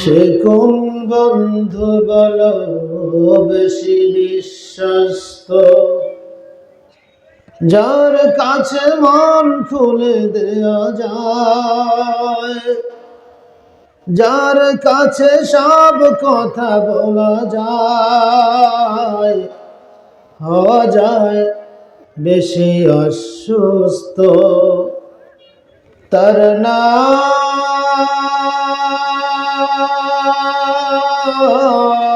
সে কোন বন্ধু বল, বেশি বিশ্বস্ত যার কাছে মন খুলে দেয়া যায়, যার কাছে সব কথা বলা যায়, হওয়া যায় বেশি অসুস্থ। তার নাম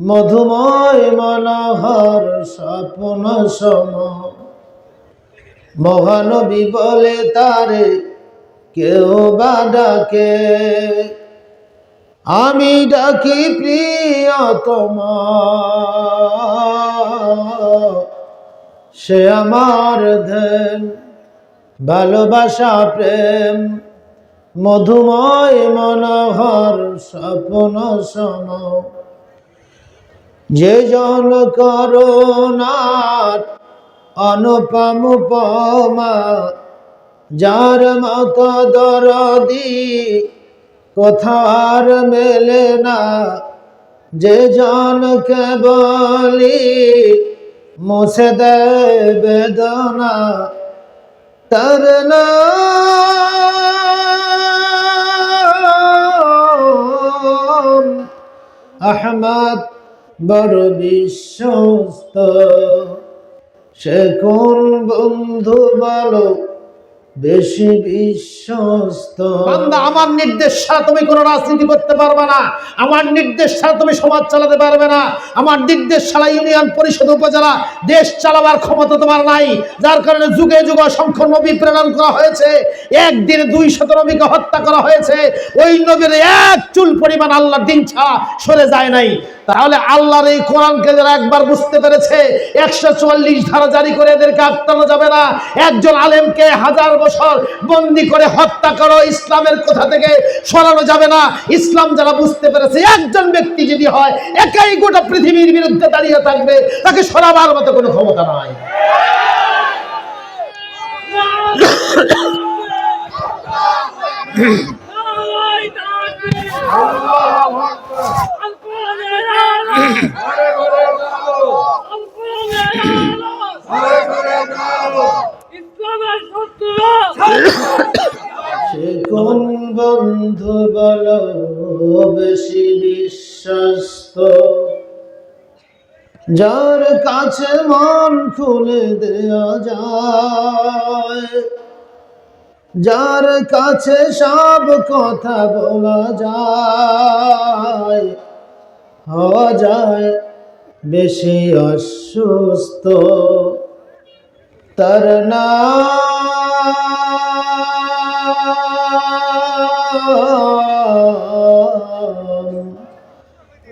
মধুময় মনোহর স্বপ্ন সম। মহানবী বলে, তারে কেউ বা ডাকে? আমি ডাকি প্রিয়তম। সে আমার ধ্যান ভালোবাসা, প্রেম। মধুময় মনোহর স্বপ্ন সম। যে জন করুণার অনুপম উপমা, যার মত দরদি কোথার মেলে না। যে জনকে বলি, মুছে দেয় বেদনা, তার নাম আহমদ বড় বিশ্বস্ত। সে কোন বন্ধু বলো বেশি বিশ্বস্ত। আমার নির্দেশ ছাড়া তুমি কোনো রাজনীতি করতে পারবে না। আমার নির্দেশ ছাড়া তুমি সমাজ চালাতে পারবে না। আমার নির্দেশ ছাড়া ইউনিয়ন পরিষদ উপজেলা দেশ চালাবার ক্ষমতা তোমার নাই। যার কারণে যুগে যুগে অসংখ্য নবী প্রেরণ করা হয়েছে। একদিনে দুই শত নবীকে হত্যা করা হয়েছে। ওই নবীর এক চুল পরিমাণ আল্লাহর দিন ছাড়া সরে যায় নাই। তাহলে আল্লাহর এই কোরআনকে যারা একবার বুঝতে পেরেছে, একশো চুয়াল্লিশ ধারা জারি করে এদেরকে আটকানো যাবে না। একজন আলেমকে হাজার বছর বন্দি করে হত্যা করো ইসলামের কোথা থেকে সরানো যাবে না। ইসলাম যারা বুঝতে পেরেছে, একজন ব্যক্তি যদি হয়, একাই গোটা পৃথিবীর বিরুদ্ধে দাঁড়িয়ে থাকবে, তাকে সরাবার মতো কোনো ক্ষমতা নাই শত্রু সে কোন বন্ধু বল বেশি বিশ্বস্ত যার কাছে মন খুলে দেয়া যায়, যার কাছে সব কথা বলা যায়, হওয়া যায় বেশি অসুস্থ। তার নাম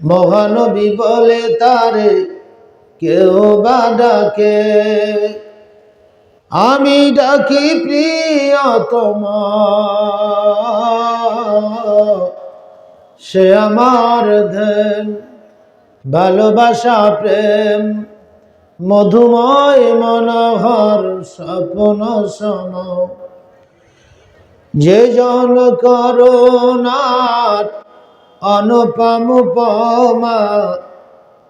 মহানবী বলে তারে কেউ বা ডাকে। আমি ডাকি প্রিয়তম সে আমার ধ্যান, ভালোবাসা, প্রেম, মধুময় মনোহর স্বপ্ন সম যে জন করুণার অনুপম উপমা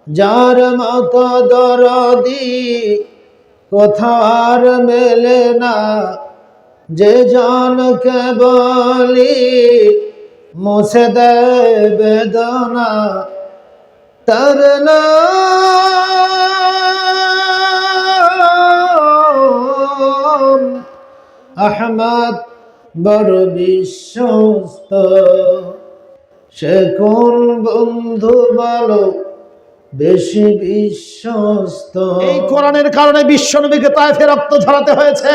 যার মত দরদি কোথার মেলে না, যে জনকে বলি মুছে দেয় বেদনা, তার নাম আহমদ বড় বিশ্বস্ত। সে কোন বন্ধু বলো বেশি বিশ্বস্ত। এই কোরআনের কারণে বিশ্বনবীকে তাইফে রক্ত ঝরাতে হয়েছে।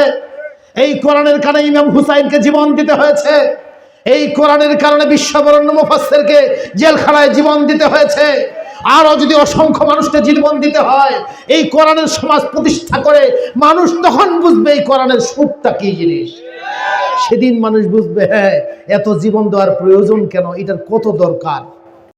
এই কোরআনের কারণে ইমাম হুসাইনকে জীবন দিতে হয়েছে। এই কোরআনের কারণে বিশ্ববরণ্য মুফাসসিরকে জেলখানায় জীবন দিতে হয়েছে। আরও যদি অসংখ্য মানুষকে জীবন দিতে হয়, এই কোরআনের সমাজ প্রতিষ্ঠা করে মানুষ তখন বুঝবে এই কোরআনের সুখটা কী জিনিস। সেদিন মানুষ বুঝবে হ্যাঁ এত জীবন দেওয়ার প্রয়োজন কেন? এটার কত দরকার?